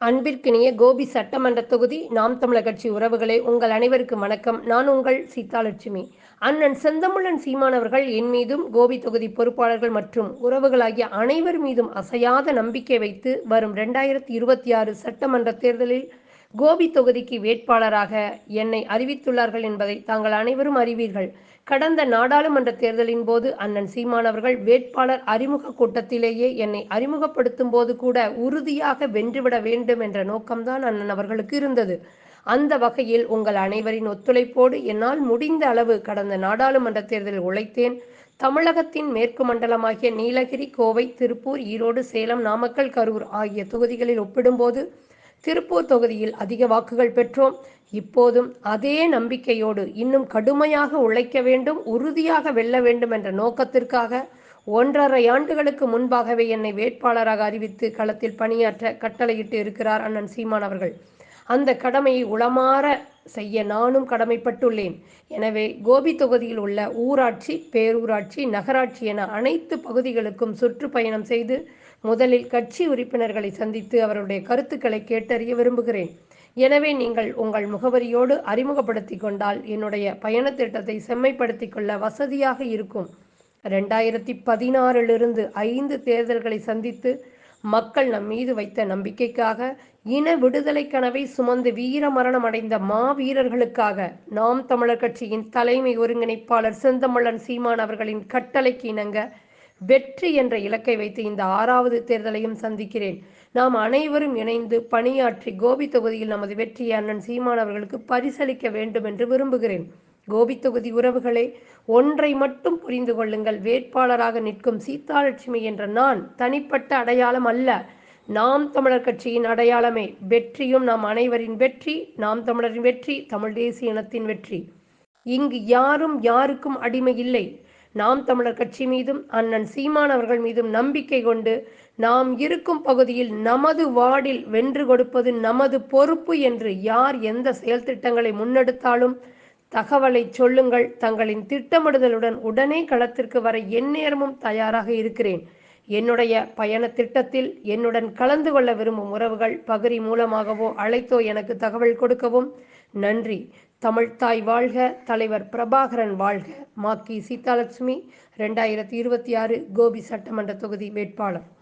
அன்பிற்கினிய கோபி சட்டமன்ற தொகுதி நாம் தமிழர் கட்சி உறவுகளே உங்கள் அனைவருக்கும் வணக்கம். நான் உங்கள் சீதாலட்சுமி. அண்ணன் செந்தமிழன் சீமானவர்கள் என் மீதும் கோபி தொகுதி பொறுப்பாளர்கள் மற்றும் உறவுகளாகிய அனைவர் மீதும் அசையாத நம்பிக்கை வைத்து வரும் ரெண்டாயிரத்தி இருபத்தி ஆறு சட்டமன்ற தேர்தலில் கோபி தொகுதிக்கு வேட்பாளராக என்னை அறிவித்துள்ளார்கள் என்பதை தாங்கள் அனைவரும் அறிவீர்கள். கடந்த நாடாளுமன்ற தேர்தலின் போது அண்ணன் சீமானவர்கள் வேட்பாளர் அறிமுக கூட்டத்திலேயே என்னை அறிமுகப்படுத்தும் போது கூட உறுதியாக வென்றுவிட வேண்டும் என்ற நோக்கம்தான் அண்ணன் அவர்களுக்கு இருந்தது. அந்த வகையில் உங்கள் அனைவரின் ஒத்துழைப்போடு என்னால் முடிந்த அளவு கடந்த நாடாளுமன்ற தேர்தலில் உழைத்தேன். தமிழகத்தின் மேற்கு மண்டலமாகிய நீலகிரி கோவை திருப்பூர் ஈரோடு சேலம் நாமக்கல் கரூர் ஆகிய தொகுதிகளில் ஒப்பிடும்போது திருப்பூர் தொகுதியில் அதிக வாக்குகள் பெற்றோம். இப்போதும் அதே நம்பிக்கையோடு இன்னும் கடுமையாக உழைக்க வேண்டும் உறுதியாக வெல்ல வேண்டும் என்ற நோக்கத்திற்காக ஒன்றரை ஆண்டுகளுக்கு முன்பாகவே என்னை வேட்பாளராக அறிவித்து களத்தில் பணியாற்ற கட்டளையிட்டு இருக்கிறார் அண்ணன் சீமான் அவர்கள். அந்த கடமையை உளமாற செய்ய நானும் கடமைப்பட்டுள்ளேன். எனவே கோபி தொகுதியில் உள்ள ஊராட்சி பேரூராட்சி நகராட்சி என அனைத்து பகுதிகளுக்கும் சுற்றுப்பயணம் செய்து முதலில் கட்சி உறுப்பினர்களை சந்தித்து அவருடைய கருத்துக்களை கேட்டறிய விரும்புகிறேன். எனவே நீங்கள் உங்கள் முகவரியோடு அறிமுகப்படுத்தி கொண்டால் என்னுடைய பயண திட்டத்தை செம்மைப்படுத்திக் கொள்ள வசதியாக இருக்கும். ரெண்டாயிரத்தி பதினாறிலிருந்து ஐந்து தேர்தல்களை சந்தித்து மக்கள் நம் மீது வைத்த நம்பிக்கைக்காக இன விடுதலை கனவை சுமந்து வீர மரணம் அடைந்த மாவீரர்களுக்காக நாம் தமிழர் கட்சியின் தலைமை ஒருங்கிணைப்பாளர் செந்தமல்லன் சீமான் அவர்களின் கட்டளைக்கு இணங்க வெற்றி என்ற இலக்கை வைத்து இந்த ஆறாவது தேர்தலையும் சந்திக்கிறேன். நாம் அனைவரும் இணைந்து பணியாற்றி கோபி தொகுதியில் நமது வெற்றியை அண்ணன் சீமான் அவர்களுக்கு பரிசளிக்க வேண்டும் என்று விரும்புகிறேன். கோபி தொகுதி உறவுகளே ஒன்றை மட்டும் புரிந்து கொள்ளுங்கள். வேட்பாளராக நிற்கும் சீதாலட்சுமி என்ற நான் தனிப்பட்ட அடையாளம் அல்ல. நாம் தமிழர் கட்சியின் அடையாளமே. வெற்றியும் நாம் அனைவரின் வெற்றி நாம் தமிழரின் வெற்றி தமிழ் தேசிய இனத்தின் வெற்றி. இங்கு யாரும் யாருக்கும் அடிமை இல்லை. நாம் தமிழர் கட்சி மீதும் அண்ணன் சீமான் அவர்கள் மீதும் நம்பிக்கை கொண்டு நாம் இருக்கும் பகுதியில் நமது வார்டில் வென்று கொடுப்பது நமது பொறுப்பு என்று யார் எந்த செயல் திட்டங்களை முன்னெடுத்தாலும் தகவலை சொல்லுங்கள். தங்களின் திட்டமிடுதலுடன் உடனே களத்திற்கு வர எந்நேரமும் தயாராக இருக்கிறேன். என்னுடைய பயண திட்டத்தில் என்னுடன் கலந்து கொள்ள விரும்பும் உறவுகள் பகிரி மூலமாகவோ அழைத்தோ எனக்கு தகவல் கொடுக்கவும். நன்றி. தமிழ்தாய் வாழ்க. தலைவர் பிரபாகரன் வாழ்க. மாக்கி சீதாலட்சுமி ரெண்டாயிரத்தி இருபத்தி ஆறு கோபி சட்டமன்ற தொகுதி வேட்பாளர்.